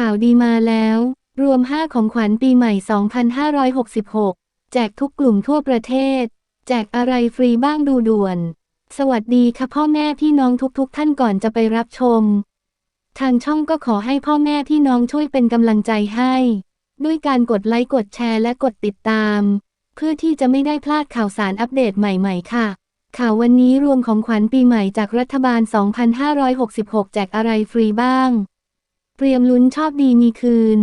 ข่าวดีมาแล้ว รวม 5 ของขวัญปีใหม่ 2566 แจกทุกกลุ่มทั่วประเทศ แจกอะไรฟรีบ้างดูด่วน สวัสดีค่ะพ่อแม่พี่น้องทุก ๆ ท่านก่อนจะไปรับชม ทางช่องก็ขอให้พ่อแม่พี่น้องช่วยเป็นกำลังใจให้ ด้วยการกดไลค์กดแชร์และกดติดตาม เพื่อที่จะไม่ได้พลาดข่าวสารอัปเดตใหม่ ๆ ค่ะข่าววันนี้รวมของขวัญปีใหม่จากรัฐบาล 2566 แจกอะไรฟรีบ้าง เตรียมลุ้นชอบดีมีคืน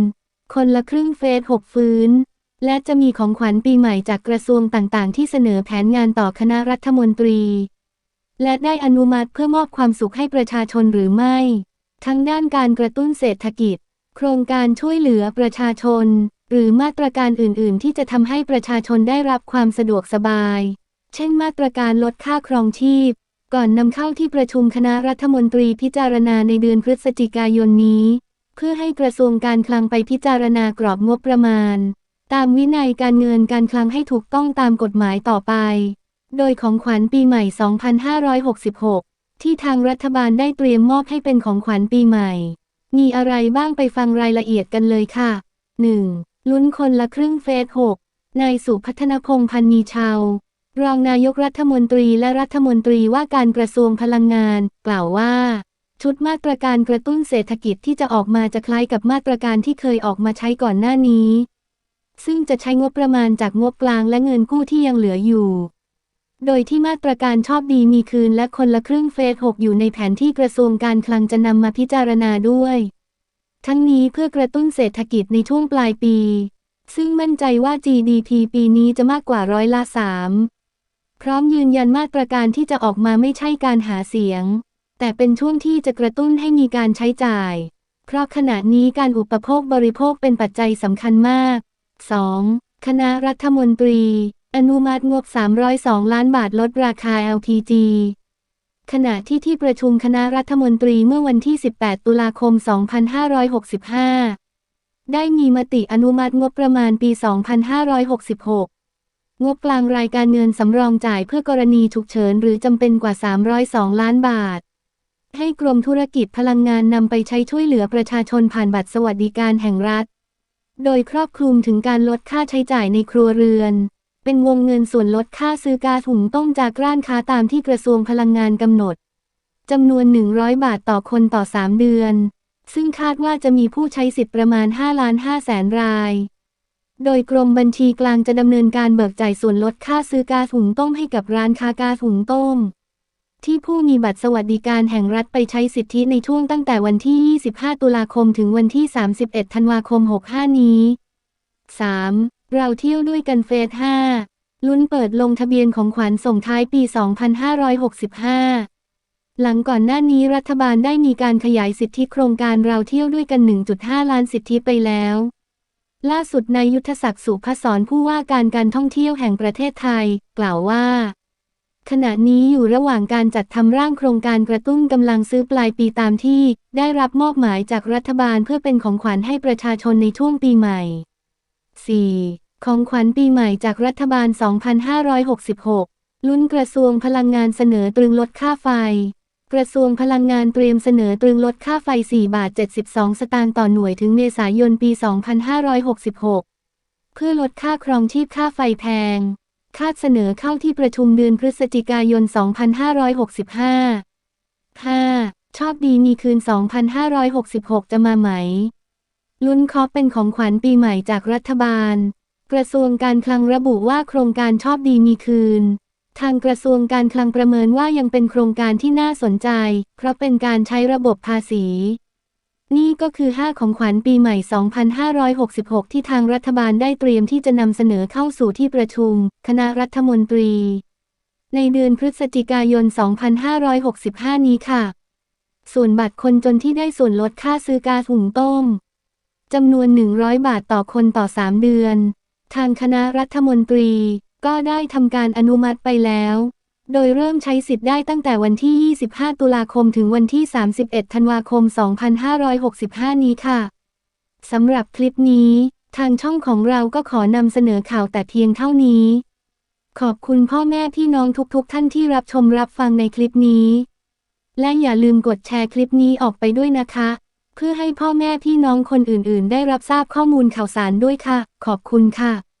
คนละครึ่งเฟส6ฟื้น และจะมีของขวัญปีใหม่จากกระทรวงต่างๆ ที่เสนอแผนงานต่อคณะรัฐมนตรี และได้อนุมัติเพื่อมอบความสุขให้ประชาชนหรือไม่ ทั้งด้านการกระตุ้นเศรษฐกิจ โครงการช่วยเหลือประชาชน หรือมาตรการอื่น ๆ ที่จะทำให้ประชาชนได้รับความสะดวกสบาย เช่น มาตรการลดค่าครองชีพก่อนนำเข้าที่ประชุมคณะรัฐมนตรีพิจารณาในเดือนพฤศจิกายนนี้ เพื่อให้กระทรวงการคลังไปพิจารณากรอบงบประมาณ ตามวินัยการเงินการคลังให้ถูกต้องตามกฎหมายต่อไป โดยของขวัญปีใหม่ 2566 ที่ทางรัฐบาลได้เตรียมมอบให้เป็นของขวัญปีใหม่ มีอะไรบ้างไปฟังรายละเอียดกันเลยค่ะ 1. ลุ้นคนละครึ่งเฟส6นายสุพัฒนพงษ์พันมีชาวรองนายกรัฐมนตรีและรัฐมนตรีว่าการกระทรวงพลังงาน กล่าวว่า ชุดมาตรการกระตุ้นเศรษฐกิจที่จะออกมาจะคล้ายกับมาตรการที่เคยออกมาใช้ก่อนหน้านี้ ซึ่งจะใช้งบประมาณจากงบกลางและเงินกู้ที่ยังเหลืออยู่ โดยที่มาตรการชอบดีมีคืนและคนละครึ่งเฟส6อยู่ในแผนที่กระทรวงการคลังจะนำมาพิจารณาด้วย ทั้งนี้เพื่อกระตุ้นเศรษฐกิจในช่วงปลายปี ซึ่งมั่นใจว่า GDP ปีนี้จะมากกว่าร้อยละสามพร้อมยืนยันมาตรการที่จะออกมาไม่ใช่การหาเสียง แต่เป็นช่วงที่จะกระตุ้นให้มีการใช้จ่าย เพราะขณะนี้การอุปโภคบริโภคเป็นปัจจัยสำคัญมาก 2. คณะรัฐมนตรี อนุมัติงบ 302 ล้านบาทลดราคา LPG ขณะที่ที่ประชุมคณะรัฐมนตรีเมื่อวันที่ 18 ตุลาคม 2565 ได้มีมติอนุมัติงบประมาณปี 2566งบกลางรายการเงินสำรองจ่ายเพื่อกรณีฉุกเฉินหรือจำเป็นกว่า 302 ล้านบาท ให้กรมธุรกิจพลังงานนำไปใช้ช่วยเหลือประชาชนผ่านบัตรสวัสดิการแห่งรัฐ โดยครอบคลุมถึงการลดค่าใช้จ่ายในครัวเรือน เป็นวงเงินส่วนลดค่าซื้อกาถุงต้มจากร้านค้าตามที่กระทรวงพลังงานกำหนดจำนวน 100 บาทต่อคนต่อ 3 เดือน ซึ่งคาดว่าจะมีผู้ใช้สิทธิ์ประมาณ 5 ล้าน5แสนราย โดยกรมบัญชีกลางจะดำเนินการเบิกจ่ายส่วนลดค่าซื้อกาถุงต้มให้กับร้านค้ากาถุงต้ม ที่ผู้มีบัตรสวัสดิการแห่งรัฐไปใช้สิทธิในช่วงตั้งแต่วันที่ 25 ตุลาคมถึงวันที่ 31 ธันวาคม 65 นี้ 3. เราเที่ยวด้วยกันเฟส 5 ลุ้นเปิดลงทะเบียนของขวัญส่งท้ายปี 2565 หลังก่อนหน้านี้รัฐบาลได้มีการขยายสิทธิโครงการเราเที่ยวด้วยกัน 1.5 ล้านสิทธิไปแล้ว ล่าสุดนายยุทธศักดิ์สุพศรผู้ว่าการการท่องเที่ยวแห่งประเทศไทย กล่าวว่า ขณะนี้อยู่ระหว่างการจัดทำร่างโครงการกระตุ้นกำลังซื้อปลายปีตามที่ ได้รับมอบหมายจากรัฐบาลเพื่อเป็นของขวัญให้ประชาชนในช่วงปีใหม่ 4. ของขวัญปีใหม่จากรัฐบาล 2566 ลุ้นกระทรวงพลังงานเสนอตรึงลดค่าไฟ กระทรวงพลังงานเตรียมเสนอตรึงลดค่าไฟ 4 บาท 72 สตางค์ต่อหน่วยถึงเมษายนปี 2566 เพื่อลดค่าครองชีพค่าไฟแพง คาดเสนอเข้าที่ประชุมเดือนพฤศจิกายน 2565 5. ชอบดีมีคืน 2566 จะมาไหม ลุ้นคอปเป็นของขวัญปีใหม่จากรัฐบาล กระทรวงการคลังระบุว่าโครงการชอบดีมีคืน ทางกระทรวงการคลังประเมินว่ายังเป็นโครงการที่น่าสนใจ เพราะเป็นการใช้ระบบภาษี นี่ก็คือ 5 ของขวัญปีใหม่ 2566 ที่ทางรัฐบาลได้เตรียมที่จะนำเสนอเข้าสู่ที่ประชุม คณะรัฐมนตรี ในเดือนพฤศจิกายน 2565 นี้ค่ะ ส่วนบัตรคนจนที่ได้ส่วนลดค่าซื้อกาถุงต้มจำนวน 100 บาทต่อคนต่อ 3 เดือน ทางคณะรัฐมนตรีก็ได้ทำการอนุมัติไปแล้ว โดยเริ่มใช้สิทธิ์ได้ตั้งแต่วันที่ 25 ตุลาคมถึงวันที่ 31 ธันวาคม 2565 นี้ค่ะ สำหรับคลิปนี้ ทางช่องของเราก็ขอนำเสนอข่าวแต่เพียงเท่านี้ ขอบคุณพ่อแม่พี่น้องทุกๆท่านที่รับชมรับฟังในคลิปนี้ และอย่าลืมกดแชร์คลิปนี้ออกไปด้วยนะคะ เพื่อให้พ่อแม่พี่น้องคนอื่นๆ ได้รับทราบข้อมูลข่าวสารด้วยค่ะ ขอบคุณค่ะ